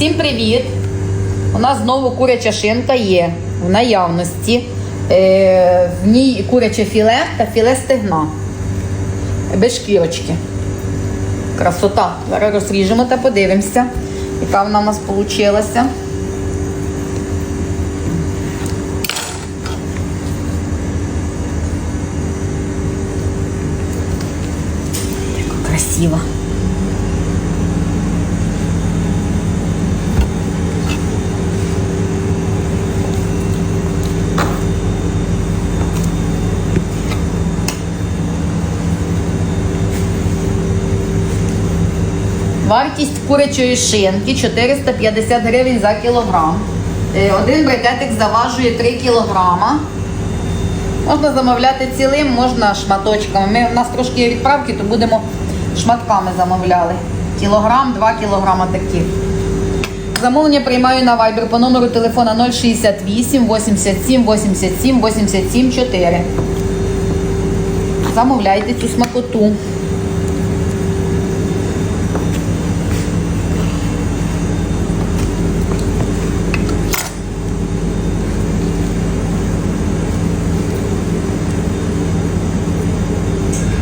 Усім привіт! У нас знову куряча шинка є в наявності. Е, в ній куряче філе та філе стегна. Без шкірочки. Красота. Зараз розріжемо та подивимося, яка вона у нас вийшла. Яка Вартість курячої шинки 450 гривень за кілограм. Е, Один брикетик заважує 3 кілограма. Можна замовляти цілим, можна шматочками. Ми, у нас трошки відправки, то будемо шматками замовляли. Кілограм, 2 кілограма таких. Замовлення приймаю на Viber по номеру телефона 068 87 87 87 4. Замовляйте цю смакоту.